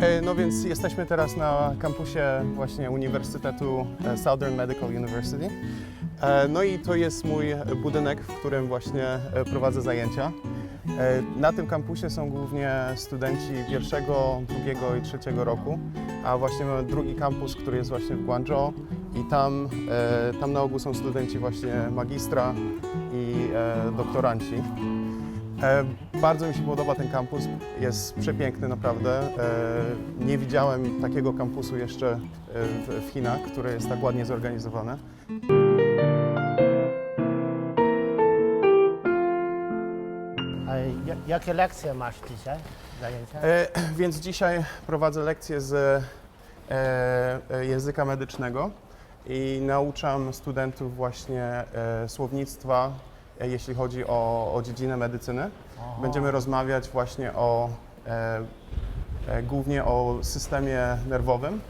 E, No więc jesteśmy teraz na kampusie właśnie Uniwersytetu e, Southern Medical University. E, No i to jest mój budynek, w którym właśnie prowadzę zajęcia. E, Na tym kampusie są głównie studenci pierwszego, drugiego i trzeciego roku, a właśnie mamy drugi kampus, który jest właśnie w Guangzhou i tam, e, tam na ogół są studenci właśnie magistra i e, doktoranci. Bardzo mi się podoba ten kampus, jest przepiękny naprawdę. Nie widziałem takiego kampusu jeszcze w Chinach, które jest tak ładnie zorganizowane. Jakie lekcje masz dzisiaj? Zajęcia? E, Więc dzisiaj prowadzę lekcję z e, e, języka medycznego i nauczam studentów właśnie e, słownictwa, e, jeśli chodzi o, o dziedzinę medycyny. Będziemy rozmawiać właśnie o e, e, głównie o systemie nerwowym.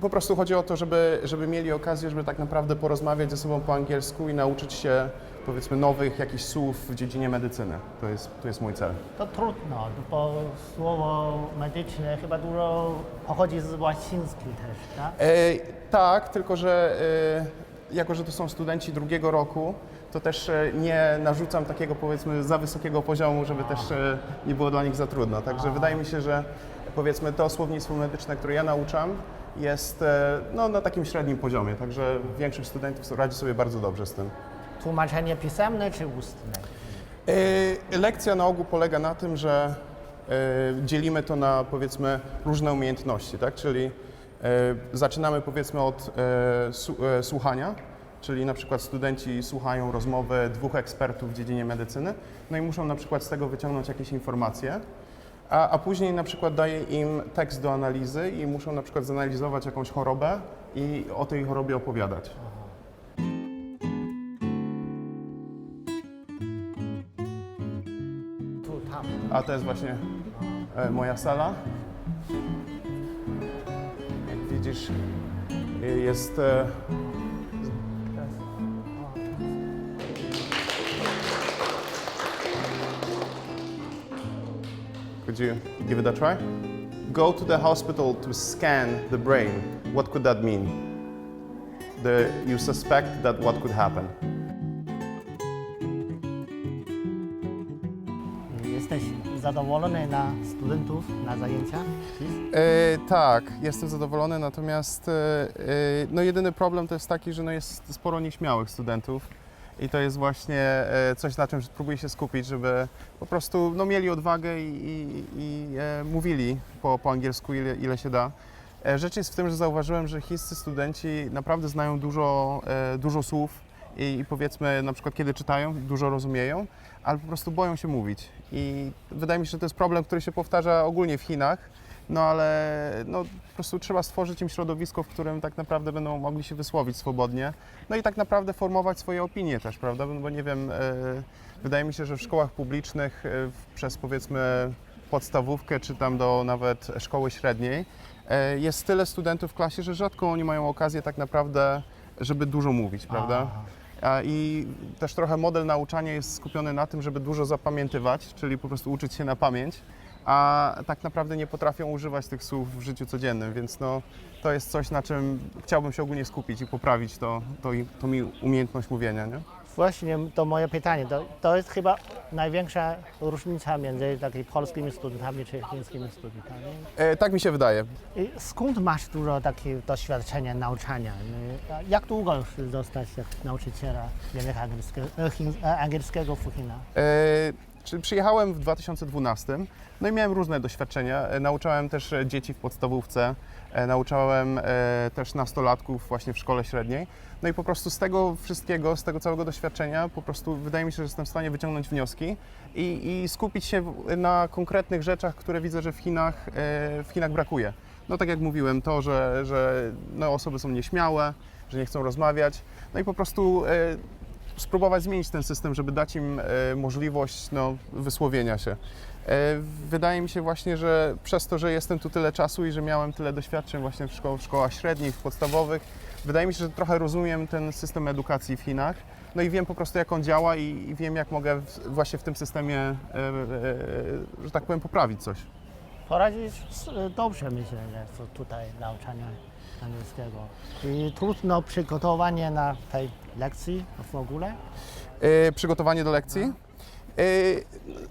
Po prostu chodzi o to, żeby, żeby mieli okazję, żeby tak naprawdę porozmawiać ze sobą po angielsku i nauczyć się powiedzmy nowych jakichś słów w dziedzinie medycyny. To jest, to jest mój cel. To trudno, bo słowo medyczne chyba dużo pochodzi z łaciński też, tak? E, tak, tylko że e, jako, że to są studenci drugiego roku, to też e, nie narzucam takiego powiedzmy za wysokiego poziomu, żeby też e, nie było dla nich za trudno. Także wydaje mi się, że powiedzmy to słownictwo medyczne, które ja nauczam, jest e, no, na takim średnim poziomie, także większość studentów radzi sobie bardzo dobrze z tym. Tłumaczenie pisemne czy ustne? E, Lekcja na ogół polega na tym, że e, dzielimy to na powiedzmy różne umiejętności, tak? Czyli e, zaczynamy powiedzmy od słuchania, czyli na przykład studenci słuchają rozmowy dwóch ekspertów w dziedzinie medycyny, no i muszą na przykład z tego wyciągnąć jakieś informacje, a, a później na przykład daję im tekst do analizy i muszą na przykład zanalizować jakąś chorobę i o tej chorobie opowiadać. A to jest właśnie e, moja sala. Jak widzisz, jest. E, could you give it a try? Go to the hospital to scan the brain. What could that mean? The, you suspect that what could happen. Jesteś zadowolony na studentów, na zajęciach? E, tak, jestem zadowolony, natomiast e, e, no jedyny problem to jest taki, że no jest sporo nieśmiałych studentów i to jest właśnie e, coś, na czym próbuję się skupić, żeby po prostu no, mieli odwagę i, i, i e, mówili po, po angielsku ile, ile się da. E, rzecz jest w tym, że zauważyłem, że chińscy studenci naprawdę znają dużo, e, dużo słów i, i powiedzmy na przykład kiedy czytają, dużo rozumieją, ale po prostu boją się mówić. I wydaje mi się, że to jest problem, który się powtarza ogólnie w Chinach, no ale no, po prostu trzeba stworzyć im środowisko, w którym tak naprawdę będą mogli się wysłowić swobodnie. No i tak naprawdę formować swoje opinie też, prawda? Bo nie wiem, e, wydaje mi się, że w szkołach publicznych e, przez powiedzmy podstawówkę czy tam do nawet szkoły średniej e, jest tyle studentów w klasie, że rzadko oni mają okazję tak naprawdę, żeby dużo mówić, prawda? Aha. I też trochę model nauczania jest skupiony na tym, żeby dużo zapamiętywać, czyli po prostu uczyć się na pamięć, a tak naprawdę nie potrafią używać tych słów w życiu codziennym, więc no, to jest coś, na czym chciałbym się ogólnie skupić i poprawić to, to, tą mi umiejętność mówienia. Nie? Właśnie to moje pytanie. To, to jest chyba największa różnica między takimi polskimi studentami czy chińskimi studentami. E, tak mi się wydaje. I Skąd masz dużo takiego doświadczenia nauczania? Y, a Jak długo już zostać jak nauczyciela języka angielskiego, e, e, angielskiego w Chinach? E, Czyli przyjechałem w 2012, no i miałem różne doświadczenia. E, Nauczałem też e, dzieci w podstawówce, e, nauczałem też nastolatków właśnie w szkole średniej. No i po prostu z tego wszystkiego, z tego całego doświadczenia, po prostu wydaje mi się, że jestem w stanie wyciągnąć wnioski i, i skupić się na konkretnych rzeczach, które widzę, że w Chinach, w Chinach brakuje. No tak jak mówiłem, to, że, że no, osoby są nieśmiałe, że nie chcą rozmawiać, no i po prostu spróbować zmienić ten system, żeby dać im e, możliwość no, wysłowienia się. E, Wydaje mi się właśnie, że przez to, że jestem tu tyle czasu i że miałem tyle doświadczeń właśnie w, szko- w szkołach średnich, w podstawowych, wydaje mi się, że trochę rozumiem ten system edukacji w Chinach. No i wiem po prostu, jak on działa i, i wiem, jak mogę w, właśnie w tym systemie, e, e, że tak powiem, poprawić coś. Poradzić s- dobrze myślę, że tutaj nauczanie angielskiego. I trudno przygotowanie na tej lekcji w ogóle. E, przygotowanie do lekcji? E,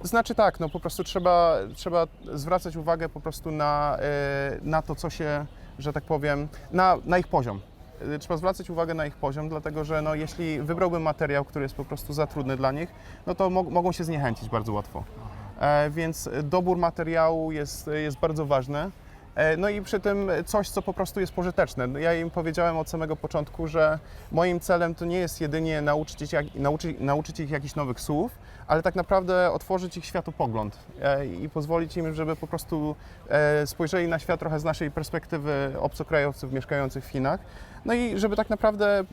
znaczy tak, no po prostu trzeba, trzeba zwracać uwagę po prostu na, e, na to, co się, że tak powiem, na, na ich poziom. Trzeba zwracać uwagę na ich poziom, dlatego że no, jeśli wybrałbym materiał, który jest po prostu za trudny dla nich, no to mo- mogą się zniechęcić bardzo łatwo. E, więc dobór materiału jest, jest bardzo ważny. E, No i przy tym coś, co po prostu jest pożyteczne. No Ja im powiedziałem od samego początku, że moim celem to nie jest jedynie nauczyć ich, nauczyć, nauczyć ich jakichś nowych słów, ale tak naprawdę otworzyć ich światopogląd e, i pozwolić im, żeby po prostu e, spojrzeli na świat trochę z naszej perspektywy obcokrajowców mieszkających w Chinach. No i żeby tak naprawdę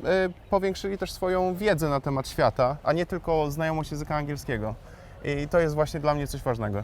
powiększyli też swoją wiedzę na temat świata, a nie tylko znajomość języka angielskiego. I to jest właśnie dla mnie coś ważnego.